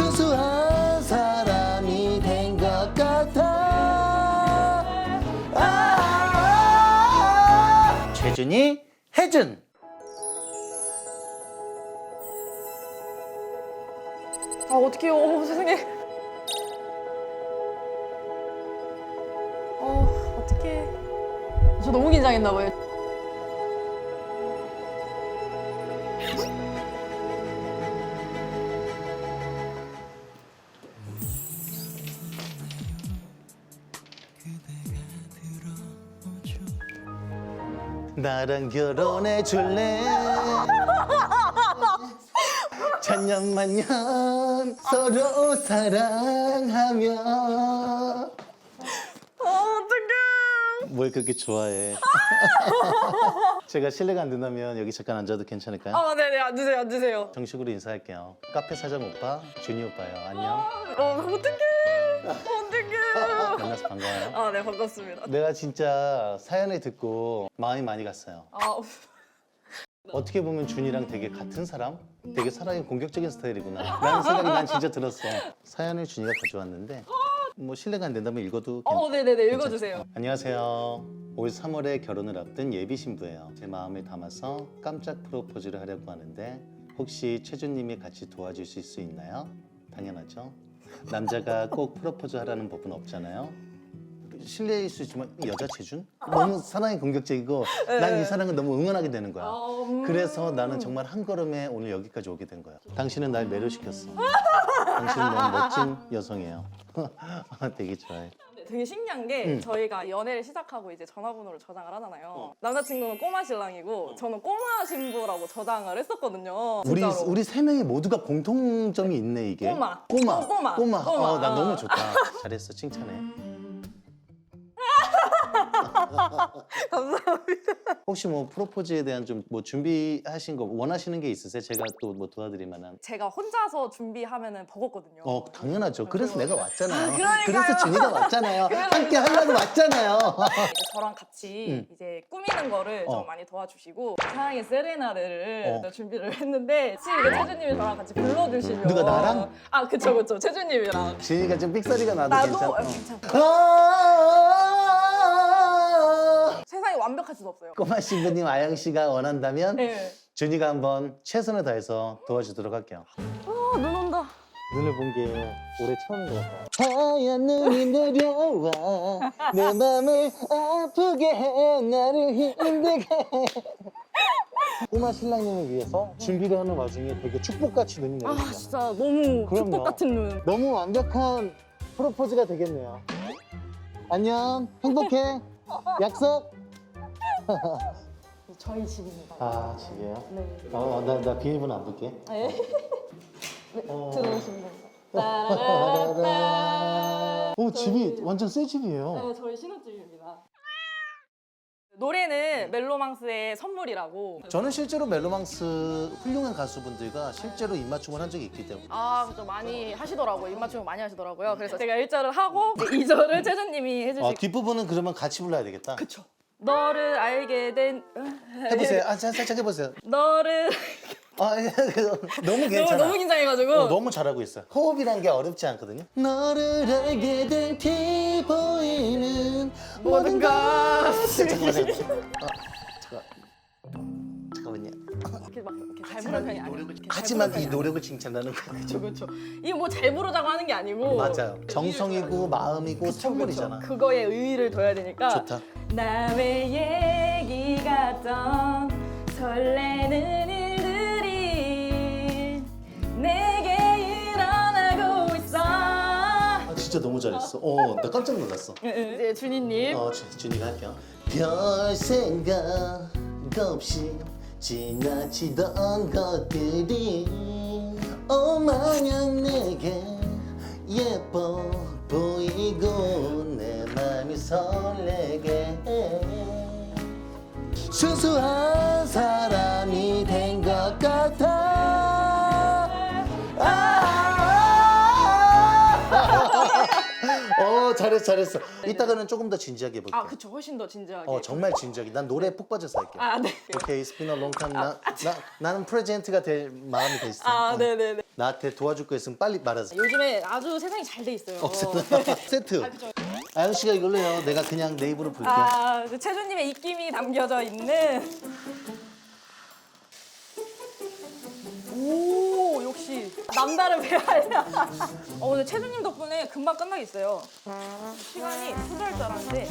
순수한 사람이 된 것 같아. 아 최준이 혜준. 아 어떡해요. 어, 세상에. 어 어떡해. 저 너무 긴장했나 봐요 나랑 결혼해 줄래? 천년만년 서로 사랑하며 아 어떡해 뭘 그렇게 좋아해? 제가 실례가 안 된다면 여기 잠깐 앉아도 괜찮을까요? 아 네네 앉으세요 앉으세요 정식으로 인사할게요. 카페 사장 오빠, 준이 오빠요. 안녕. 어 어떡해 어떡해 만나서 반가워요. 아 네 반갑습니다 내가 진짜 사연을 듣고 마음이 많이 갔어요. 아 어떻게 보면 준이랑 되게 같은 사람? 되게 사람이 공격적인 스타일이구나. 라는 생각이 난 진짜 들었어. 사연을 준이가 가져왔는데 뭐 실례가 안 된다면 읽어도 괜... 어, 네네네 읽어주세요 안녕하세요. 올 3월에 결혼을 앞둔 예비 신부예요. 제 마음을 담아서 깜짝 프로포즈를 하려고 하는데 혹시 최준님이 같이 도와주실 수 있나요? 당연하죠. 남자가 꼭 프로포즈 하라는 법은 없잖아요. 실례일 수 있지만 여자 최준? 너무 사랑이 공격적이고 난 이 사랑을 너무 응원하게 되는 거야. 아, 음. 그래서 나는 정말 한 걸음에 오늘 여기까지 오게 된 거야. 당신은 날 매료시켰어. 당신은 너무 멋진 여성이에요. 되게 좋아해. 되게 신기한 게 응. 저희가 연애를 시작하고 이제 전화번호를 저장을 하잖아요. 어. 남자친구는 꼬마 신랑이고 저는 꼬마 신부라고 저장을 했었거든요. 우리 진짜로. 우리 세 명이 모두가 공통점이 있네 이게. 꼬마. 꼬마. 어, 꼬마. 꼬마. 꼬마. 어, 난 어. 너무 좋다. 잘했어. 칭찬해. 감사합니다. 혹시 뭐 프로포즈에 대한 좀 뭐 준비하신 거 원하시는 게 있으세요? 제가 또 뭐 도와드릴 만한. 제가 혼자서 준비하면은 버겁거든요. 어, 당연하죠. 그래서 내가 왔잖아요. 그러니까요. 그래서 준이가 왔잖아요. 함께 하려고 왔잖아요. 이제 저랑 같이 응. 이제 꾸미는 거를 어. 좀 많이 도와주시고 사랑의 세레나데를 어. 준비를 했는데 이거 최준님이 저랑 같이 불러주시면 누가, 나랑? 아 그쵸 그쵸 최준님이랑 준이가 좀 삑사리가 나도, 나도 괜찮아. 아, 괜찮아. 아~ 세상에 완벽할 수는 없어요. 꼬마 신부님 아영 씨가 원한다면 네. 준이가 한번 최선을 다해서 도와주도록 할게요. 아 눈 온다. 눈을 본 게 올해 처음인 것 같아요. 하얀 눈이 내려와 내 맘을 아프게 해 나를 힘들게 해 꼬마 신랑님을 위해서 준비를 하는 와중에 되게 축복같이 눈이 아 내립니다. 진짜 너무 그럼요. 축복 같은 눈. 너무 완벽한 프로포즈가 되겠네요. 안녕, 행복해, 약속. 저희 집입니다. 아, 집이에요? 네. 어, 나, 나 비밀번호 안 볼게. 네. 네, 어. 들어오시면 됩니다. 따라라따. 오, 집이 완전 새 집이에요. 네, 저희 신혼집입니다. 노래는 멜로망스의 선물이라고. 저는 실제로 멜로망스 훌륭한 가수분들과 실제로 입맞춤을 한 적이 있기 때문에 아, 좀 많이 하시더라고요. 입맞춤 많이 하시더라고요. 그래서 제가 1절을 하고 2절을 최준님이 해주시고. 아, 뒷부분은 그러면 같이 불러야 되겠다. 그쵸. 너를 알게 된 해보세요. 아, 자, 살짝 해보세요. 너를 아, 예, 너무 괜찮아. 너무, 긴장해가지고 어, 너무 잘하고 있어요. 호흡이란 게 어렵지 않거든요. 너를 알게 된 티보이는 모든 것을 잠깐만, 잠깐만. 아, 잠깐. 잠깐만요. 이렇게 막 이렇게 잘 부르는 편이 아니에요. 이렇게 잘 하지만 부르는 이 편이 노력을 칭찬하는 거예요. 아니에요. 그렇죠. 이거 뭐잘 부르자고 하는 게 아니고 맞아요. 정성이고 마음이고 선물이잖아. 그거에 의의를 둬야 되니까 좋다. 남의 얘기 같던 설레는 일들이 내게 일어나고 있어 아, 진짜 너무 잘했어. 어, 나 깜짝 놀랐어. 이제 준이님 어, 주, 준이가 할게요. 별 생각 없이 지나치던 것들이 어 마냥 내게 예뻐 보이고 내 맘이 설레게 해 순수한 사람이 된 것 같아 아~ 어, 잘했어 잘했어. 이따가는 조금 더 진지하게 해볼게. 아 그쵸 훨씬 더 진지하게. 어 정말 진지하게. 난 노래 푹 빠져서 할게. 아 네. 오케이, long time. 나, 나 나는 프레젠트가 될 마음이 돼 있어. 아 어. 네네네. 나한테 도와줄 거 있으면 빨리 말하자. 요즘에 아주 세상이 잘 돼 있어요. 세트. 아, 그죠. 아영 씨가 이걸로 해요. 내가 그냥 내 입으로 불게. 아, 그 최준님의 입김이 담겨져 있는. 오, 역시 남다른 배알이야. 어, 오늘 최준님 덕분에 금방 끝나겠어요. 시간이 후잘 줄 알았는데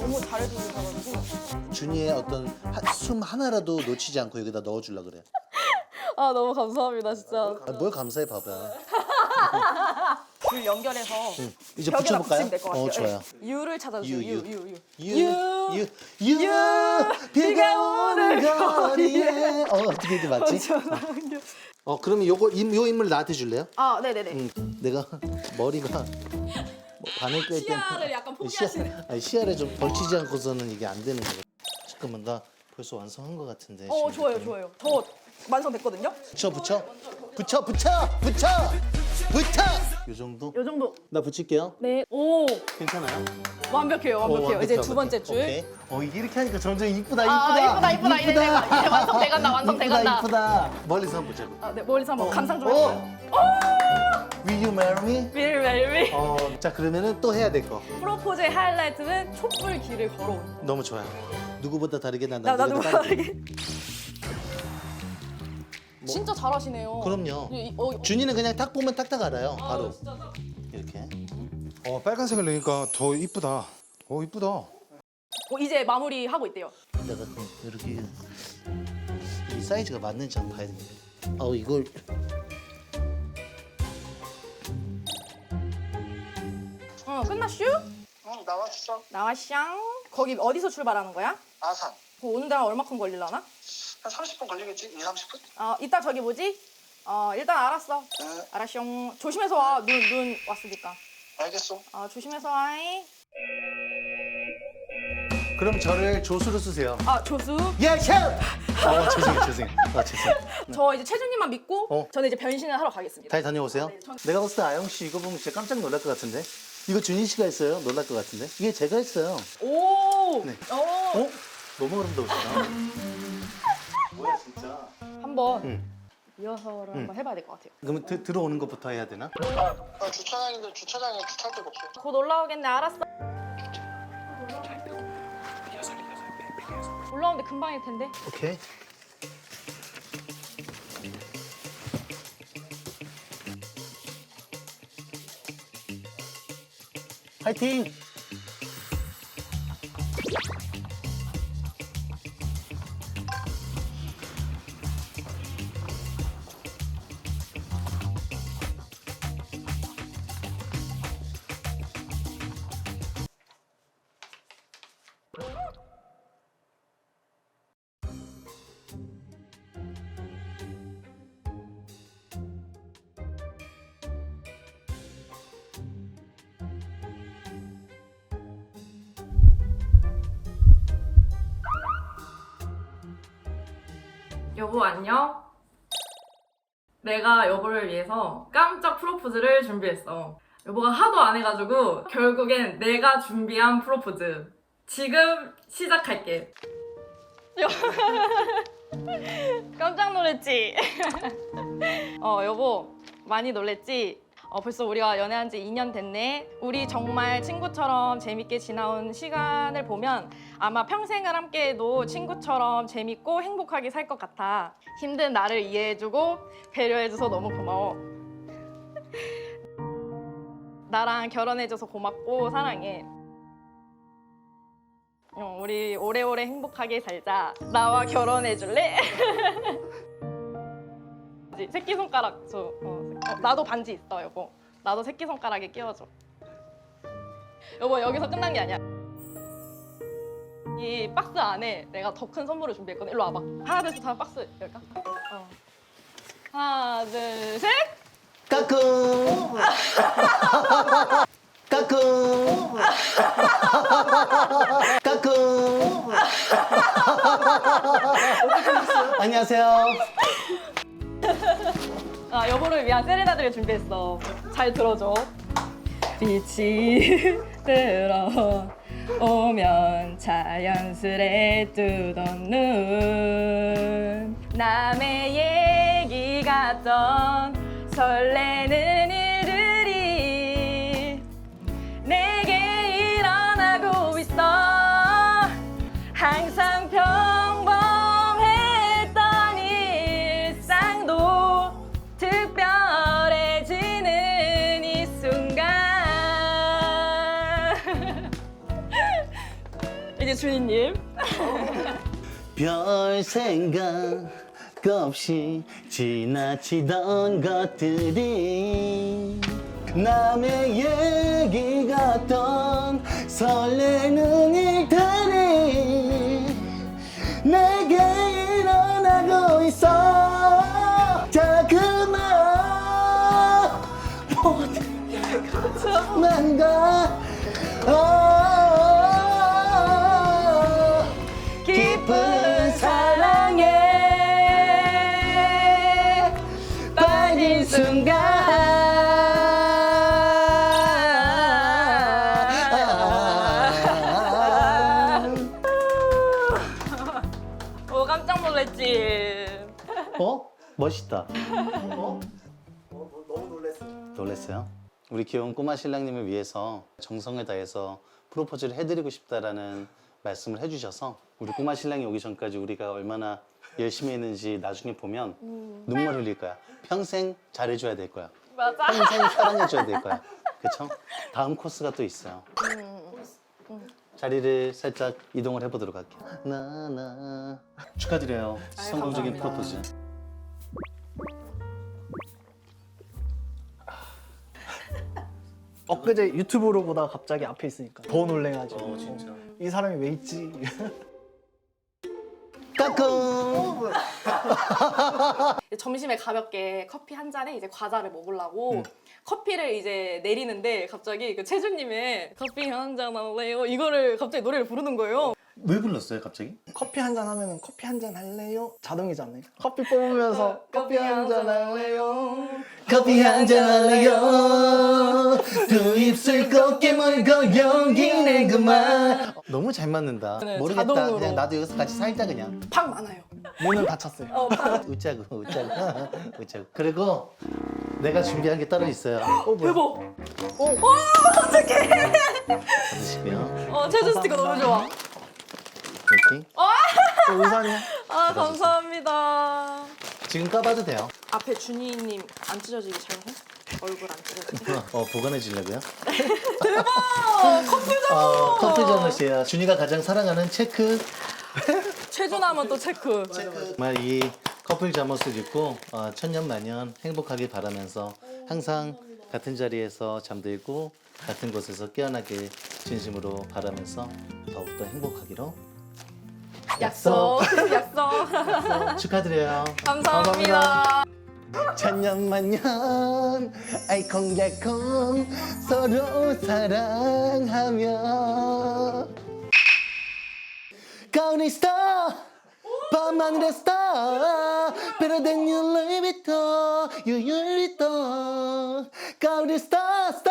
너무 잘해주셔가지고. 준이의 어떤 하- 숨 하나라도 놓치지 않고 여기다 넣어주려 그래. 아, 너무 감사합니다, 진짜. 아, 뭘 감사해 봐봐. 줄 연결해서 이제 벽에다 붙여볼까요? 붙이면 될 것 같아요. 어 좋아요. 네. 유를 찾아주세요. 유, 유, 유. 유, 유. 유, 비가 오는 거리에. 어 어떻게 이게 맞지? 어 그러면 요거 임- 요 인물 나한테 줄래요? 아, 네네네. 응. 내가 머리가 뭐 바늘 꿰 시야를 약간 포기하시네. 아니 시야를 좀 걸치지 않고서는 이게 안 되는 거예요. 잠깐만 나 벌써 완성한 것 같은데. 어, 지금. 좋아요, 좋아요. 더 완성됐거든요? 붙여 붙여 붙여 붙여 붙여 붙여. 요 정도? 요 정도. 나 붙일게요. 네. 오, 괜찮아요? 완벽해요, 어, 완벽해요. 완벽해, 이제 두 완벽해. 번째 줄. 오케이. 어 이게 이렇게 하니까 점점 이쁘다 아, 이쁘다. 이쁘다, 이쁘다. 이제 내가 이제 완성돼간다, 완성돼간다. 이쁘다 이쁘다. 멀리서 한번 보자고. 아, 네, 머리서 한번 감상 좀 어. 해볼까요? Will you marry me? 빌벨빌. 어, 자 그러면은 또 해야 될 거. 프로포즈의 하이라이트는 촛불 길을 걸어온. 너무 좋아요. 누구보다 다르게 난 나, 나도 남들보다 빠르게. 다르게. 진짜 잘하시네요. 그럼요. 이- 어, 준이는 그냥 딱 보면 탁탁 알아요. 아, 바로. 이렇게. 어 빨간색을 넣으니까 더 이쁘다. 어 이쁘다. 어, 이제 마무리 하고 있대요. 내가 좀 이렇게 이 사이즈가 맞는지 한번 봐야 됩니다. 어 이걸 어, 끝났슈? 응 나왔어 나와샹. 거기 어디서 출발하는 거야? 아산 그 오는 데가 얼마큼 걸리려나? 한 30분 걸리겠지? 2, 30분? 어, 이따 저기 뭐지? 어, 일단 알았어. 응 알았숑. 조심해서 와. 눈, 눈 왔으니까. 알겠어 어, 조심해서 와이. 그럼 저를 조수로 쓰세요. 아, 조수. 예, 셰프. 어 죄송해요, 죄송해요. 아 죄송. 저 이제 최준님만 믿고 어. 저는 이제 변신을 하러 가겠습니다. 다시 다녀오세요. 네, 전- 내가 봤을 때 아영 씨 이거 보면 진짜 깜짝 놀랄 것 같은데. 이거 준희 씨가 했어요. 놀랄 것 같은데. 이게 제가 했어요. 오! 네. 오! 어? 너무 아름다우시다. 뭐야 진짜. 한번 응. 리허설을 한번 해봐야 될 것 같아요. 그러면 드, 들어오는 것부터 해야 되나? 아, 주차장인데 주차장에 주차할 데가 없어 곧 올라오겠네. 알았어. 올라오는데 금방일 텐데. 오케이. 화이팅! 여보 안녕. 내가 여보를 위해서 깜짝 프로포즈를 준비했어. 여보가 하도 안 해가지고 결국엔 내가 준비한 프로포즈. 지금 시작할게. 깜짝 놀랬지? 어 여보 많이 놀랬지? 어 벌써 우리가 연애한 지 2년 됐네. 우리 정말 친구처럼 재밌게 지나온 시간을 보면 아마 평생을 함께해도 친구처럼 재밌고 행복하게 살 것 같아. 힘든 나를 이해해주고 배려해줘서 너무 고마워. 나랑 결혼해줘서 고맙고 사랑해. 어, 우리 오래오래 행복하게 살자. 나와 결혼해줄래? 새끼 손가락 줘. 어, 어, 나도 반지 있어, 여보. 나도 새끼 손가락에 끼워줘. 여보 여기서 끝난 게 아니야. 이 박스 안에 내가 더 큰 선물을 준비했거든. 일로 와봐. 하나 둘셋 하면 박스 열까? 어. 하나 둘 셋. 까꿍! 까꿍! 까꿍! 안녕하세요. 아, 여보를 위한 세레나드를 준비했어. 잘 들어줘. 빛이 들어 오면 자연스레 뜨던 눈 남의 얘기 같던 설레는 준이님. 별 생각 없이 지나치던 것들이 남의 얘기 같던 설레는 멋있다. 어? 너무 놀랐어요 놀랐어요? 우리 귀여운 꼬마 신랑님을 위해서 정성을 다해서 프로포즈를 해드리고 싶다라는 말씀을 해주셔서 우리 꼬마 신랑이 오기 전까지 우리가 얼마나 열심히 했는지 나중에 보면 눈물 흘릴 거야. 평생 잘해줘야 될 거야. 맞아. 평생 사랑해줘야 될 거야. 그쵸? 다음 코스가 또 있어요. 자리를 살짝 이동을 해보도록 할게요. 나나. 축하드려요. 성공적인 감사합니다. 프로포즈 엊그제 유튜브로 보다가 갑자기 앞에 있으니까 더 놀래가지고 어, 진짜. 이 사람이 왜 있지? 까꿍 점심에 가볍게 커피 한 잔에 이제 과자를 먹으려고 음. 커피를 이제 내리는데 갑자기 그 채주님의 커피 한 잔 할래요 이거를 갑자기 노래를 부르는 거예요. 왜 불렀어요 갑자기? 커피 한 잔 하면은 커피 한 잔 할래요? 자동이잖아요. 커피 뽑으면서 커피 한 잔 할래요? 커피 한 잔 할래요 두 입술 꼭 깨물고 용기 내 그만 너무 잘 맞는다 네, 모르겠다 자동으로. 그냥 나도 여기서 같이 살자 그냥 방 많아요. 문을 닫혔어요. 어, 방. 웃자고 웃자고 웃자고 그리고 내가 준비한 게 따로 있어요 대박. 받으시고요 어 채주 스티커 너무 좋아. 이렇게 저 우산이요? 아 감사합니다. 지금 까봐도 돼요 앞에 준이님 안 찢어지게 잘 해? 얼굴 안 찢어지게. 어 보관해 주려고요 어, 커플 어, 커피 저녁이에요 준이가 가장 사랑하는 체크 채주나면 또 체크. 정말 이 커플 잠옷을 입고 어, 천년만년 행복하길 바라면서 항상 같은 자리에서 잠들고 같은 곳에서 깨어나길 진심으로 바라면서 더욱더 행복하기로 약속. 약속. 축하드려요. 감사합니다. 천년만년 알콩달콩 서로 사랑하며 가을의 스타 밤하늘의 스타 Better than you, Louis Vuitton You, you, Vuitton 가을의 스타 스타